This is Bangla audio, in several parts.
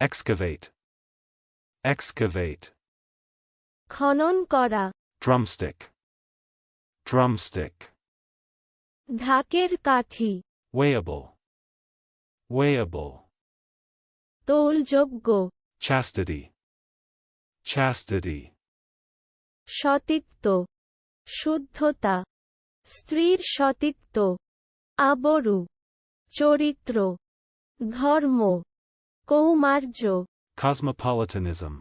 excavate, excavate, খনন করা drumstick, drumstick, ঢাকের কাঠি weighable, weighable, তোলযোগ্য chastity, chastity, সতীত্ব শুদ্ধতা স্ত্রীর সতীত্ব আবরু চরিত্র ধর্ম কৌমার্য। Cosmopolitanism,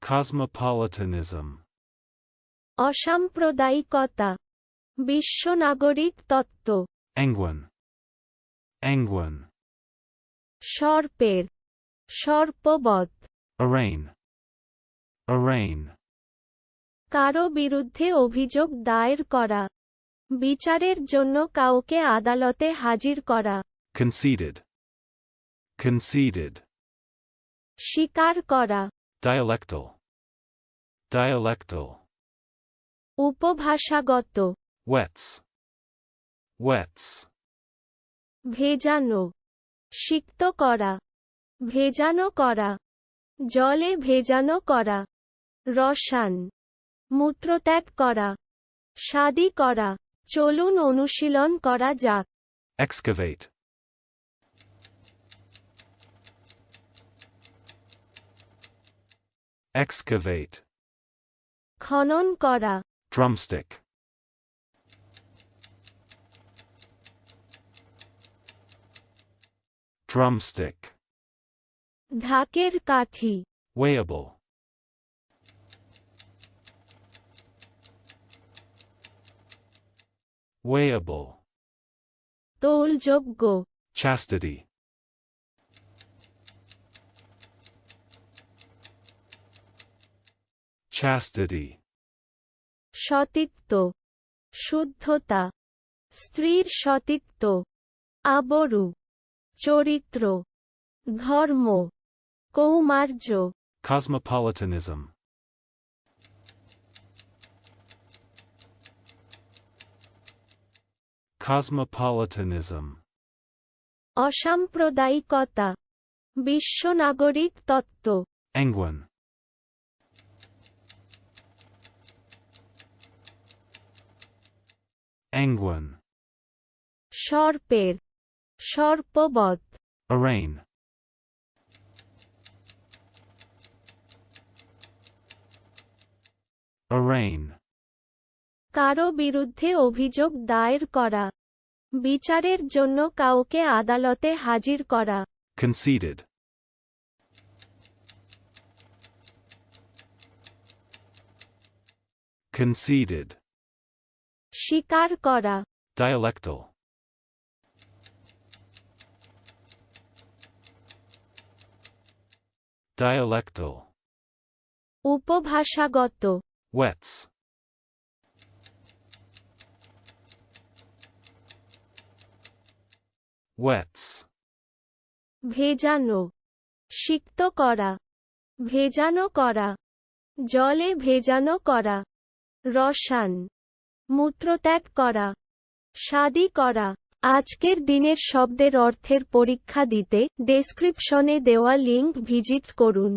cosmopolitanism, অসাম্প্রদায়িকতা। বিশ্বনাগরিক তত্ত্ব। Engwin, Engwin, সর্পের। সর্পবৎ arraign, arraign, কারও বিরুদ্ধে অভিযোগ দায়ের করা। বিচারের জন্য কাউকে আদালতে হাজির করা। Conceded, conceded, স্বীকার করা। Dialectal, dialectal, উপভাষাগত। Wets, wets, ভেজানো। সিক্ত করা। ভেজানো করা। জলে ভেজানো করা। রসান। মূত্রত্যাগ করা। শাদি করা। চলুন অনুশীলন করা যাক। Excavate, excavate, খনন করা drumstick, drumstick, ঢাকের কাঠি weighable, weighable, তোলযোগ্য chastity, Chastity, সতীত্ব শুদ্ধতা স্ত্রীর সতীত্ব আবরু চরিত্র ধর্ম কৌমার্য। Cosmopolitanism, cosmopolitanism, অসাম্প্রদায়িকতা বিশ্বনাগরিক তত্ত্ব। Engwin, Engwin, সর্পের সর্পবৎ arraign, arraign, কারও বিরুদ্ধে অভিযোগ দায়ের করা। বিচারের জন্য কাউকে আদালতে হাজির করা। Conceded, conceded, স্বীকার করা। Dialectal, dialectal, উপভাষাগত। Wets, wets, ভেজানো। সিক্ত করা। ভেজানো করা। জলে ভেজানো করা। রসান। মূত্রত্যাগ করা। শাদি করা। আজকের দিনের শব্দের অর্থের পরীক্ষা দিতে ডেসক্রিপশনে দেওয়া লিঙ্ক ভিজিট করুন।